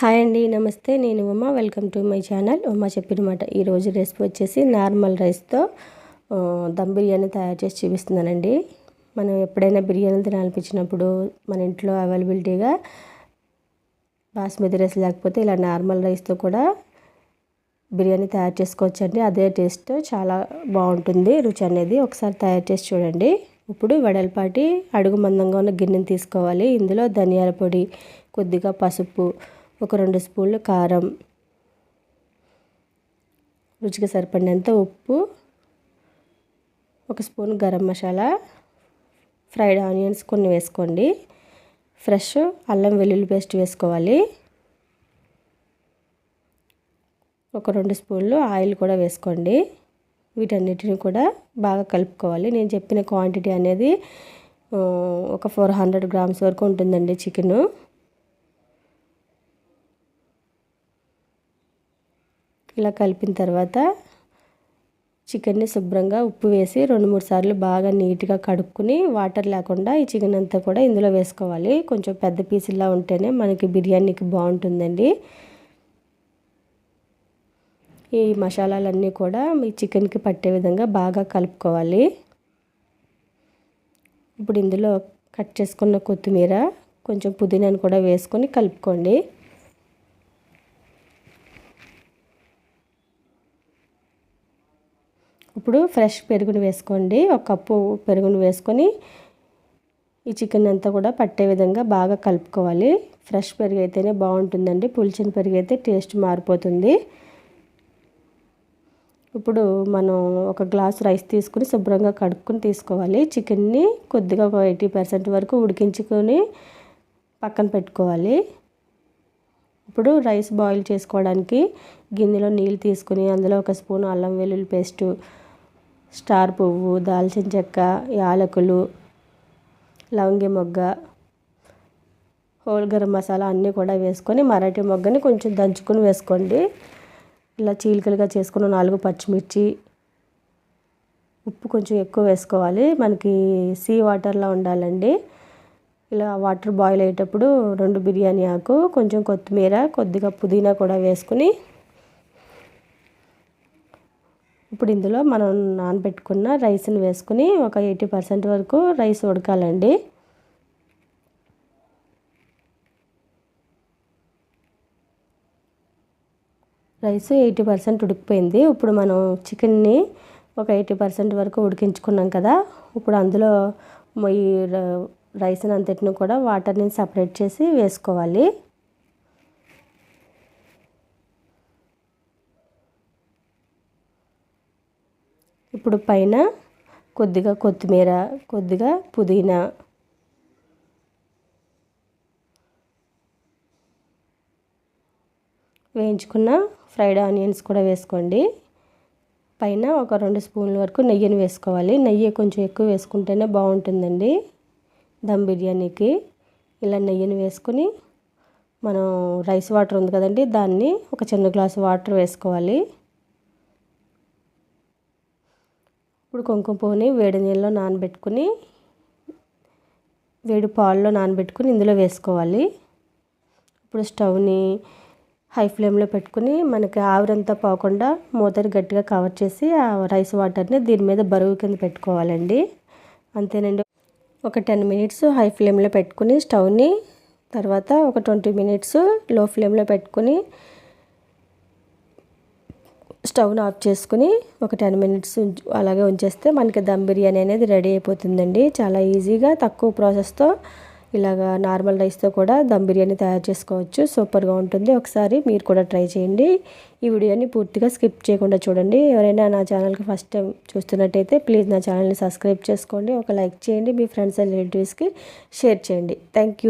Hi అండి నమస్తే. నేను Uma. Welcome to my channel. Uma చెప్పినమాట ఈరోజు రెసిపీ వచ్చేసి నార్మల్ రైస్తో దమ్ బిర్యానీ తయారు చేసి చూపిస్తున్నానండి. మనం ఎప్పుడైనా బిర్యానీ తినాలనిపించినప్పుడు మన ఇంట్లో అవైలబిలిటీగా బాస్మతి రైస్ లేకపోతే ఇలా నార్మల్ రైస్తో కూడా బిర్యానీ తయారు చేసుకోవచ్చండి. అదే టేస్ట్ చాలా బాగుంటుంది. రుచి అనేది ఒకసారి తయారు చేసి చూడండి. ఇప్పుడు వెడల్పాటి అడుగు మందంగా ఉన్న గిన్నెని తీసుకోవాలి. ఇందులో ధనియాల పొడి కొద్దిగా పసుపు ఒక రెండు స్పూన్లు కారం. రుచికి సరిపడినంత ఉప్పు. ఒక spoon garam masala. Fried onions కొన్ని వేసుకోండి. ఫ్రెష్ అల్లం వెల్లుల్లి పేస్ట్ వేసుకోవాలి. ఒక రెండు స్పూన్లు ఆయిల్ కూడా వేసుకోండి. వీటన్నిటిని కూడా బాగా కలుపుకోవాలి. నేను చెప్పిన క్వాంటిటీ అనేది ఒక ఫోర్ హండ్రెడ్ గ్రామ్స్ వరకు ఉంటుందండి చికెను. ఇలా కలిపిన తర్వాత చికెన్ని శుభ్రంగా ఉప్పు వేసి రెండు మూడు సార్లు బాగా నీట్గా కడుక్కుని వాటర్ లేకుండా ఈ చికెన్ అంతా కూడా ఇందులో వేసుకోవాలి. కొంచెం పెద్ద పీసులా ఉంటేనే మనకి బిర్యానీకి బాగుంటుందండి. ఈ మసాలాలన్నీ కూడా మీ చికెన్కి పట్టే విధంగా బాగా కలుపుకోవాలి. ఇప్పుడు ఇందులో కట్ చేసుకున్న కొత్తిమీర కొంచెం పుదీనాను కూడా వేసుకొని కలుపుకోండి. ఇప్పుడు ఫ్రెష్ పెరుగును వేసుకోండి. ఒక కప్పు పెరుగును వేసుకొని ఈ చికెన్ అంతా కూడా పట్టే విధంగా బాగా కలుపుకోవాలి. ఫ్రెష్ పెరుగు అయితేనే బాగుంటుందండి. పులిచిన పెరుగు అయితే టేస్ట్ మారిపోతుంది. ఇప్పుడు మనం ఒక గ్లాస్ రైస్ తీసుకుని శుభ్రంగా కడుక్కొని తీసుకోవాలి. చికెన్ని కొద్దిగా ఒక ఎయిటీ పర్సెంట్ వరకు ఉడికించుకొని పక్కన పెట్టుకోవాలి. ఇప్పుడు రైస్ బాయిల్ చేసుకోవడానికి గిన్నెలో నీళ్ళు తీసుకుని అందులో ఒక స్పూన్ అల్లం వెల్లుల్లి పేస్టు స్టార్ పువ్వు దాల్చిన చెక్క యాలకులు లవంగి మొగ్గ హోల్ గరం మసాలా అన్నీ కూడా వేసుకొని మరాఠీ మొగ్గని కొంచెం దంచుకొని వేసుకోండి. ఇలా చీలికలుగా చేసుకున్న నాలుగు పచ్చిమిర్చి ఉప్పు కొంచెం ఎక్కువ వేసుకోవాలి. మనకి సీ వాటర్లా ఉండాలండి. ఇలా వాటర్ బాయిల్ అయ్యేటప్పుడు రెండు బిర్యానీ ఆకు కొంచెం కొత్తిమీర కొద్దిగా పుదీనా కూడా వేసుకుని ఇప్పుడు ఇందులో మనం నానబెట్టుకున్న రైస్ని వేసుకుని ఒక ఎయిటీ పర్సెంట్ వరకు రైస్ ఉడకాలండి. రైస్ ఎయిటీ పర్సెంట్ ఉడికిపోయింది. ఇప్పుడు మనం చికెన్ని ఒక ఎయిటీ పర్సెంట్ వరకు ఉడికించుకున్నాం కదా. ఇప్పుడు అందులో ఈ రైస్ని అంతటిని కూడా వాటర్ని సపరేట్ చేసి వేసుకోవాలి. ఇప్పుడు పైన కొద్దిగా కొత్తిమీర కొద్దిగా పుదీనా. వేయించుకున్న ఫ్రైడ్ ఆనియన్స్ కూడా వేసుకోండి. పైన ఒక రెండు స్పూన్ల వరకు నెయ్యిని వేసుకోవాలి. నెయ్యి కొంచెం ఎక్కువ వేసుకుంటేనే బాగుంటుందండి. దమ్ బిర్యానీకి ఇలా నెయ్యిని వేసుకుని మనం రైస్ వాటర్ ఉంది కదండి దాన్ని ఒక చిన్న గ్లాసు వాటర్ వేసుకోవాలి. ఇప్పుడు కుంకుమ పువ్వుని వేడి నీళ్ళలో నానబెట్టుకుని వేడి పాల్లో నానబెట్టుకుని ఇందులో వేసుకోవాలి. ఇప్పుడు స్టవ్ని హై ఫ్లేమ్లో పెట్టుకుని మనకి ఆవిరంతా పోకుండా మూతని గట్టిగా కవర్ చేసి ఆ రైస్ వాటర్ని దీని మీద బరువు కింద పెట్టుకోవాలండి. అంతేనండి. ఒక టెన్ మినిట్స్ హై ఫ్లేమ్లో పెట్టుకుని స్టవ్ని తర్వాత ఒక ట్వంటీ మినిట్స్లో ఫ్లేమ్లో పెట్టుకుని స్టవ్ను ఆఫ్ చేసుకుని ఒక టెన్ మినిట్స్ అలాగే ఉంచేస్తే మనకి దమ్ బిర్యానీ అనేది రెడీ అయిపోతుందండి. చాలా ఈజీగా తక్కువ ప్రాసెస్తో ఇలాగా నార్మల్ రైస్తో కూడా దమ్ బిర్యానీ తయారు చేసుకోవచ్చు. సూపర్గా ఉంటుంది. ఒకసారి మీరు కూడా ట్రై చేయండి. ఈ వీడియోని పూర్తిగా స్కిప్ చేయకుండా చూడండి. ఎవరైనా నా ఛానల్కి ఫస్ట్ టైం చూస్తున్నట్టయితే ప్లీజ్ నా ఛానల్ని సబ్స్క్రైబ్ చేసుకోండి. ఒక లైక్ చేయండి. మీ ఫ్రెండ్స్ అండ్ రిలేటివ్స్కి షేర్ చేయండి. థ్యాంక్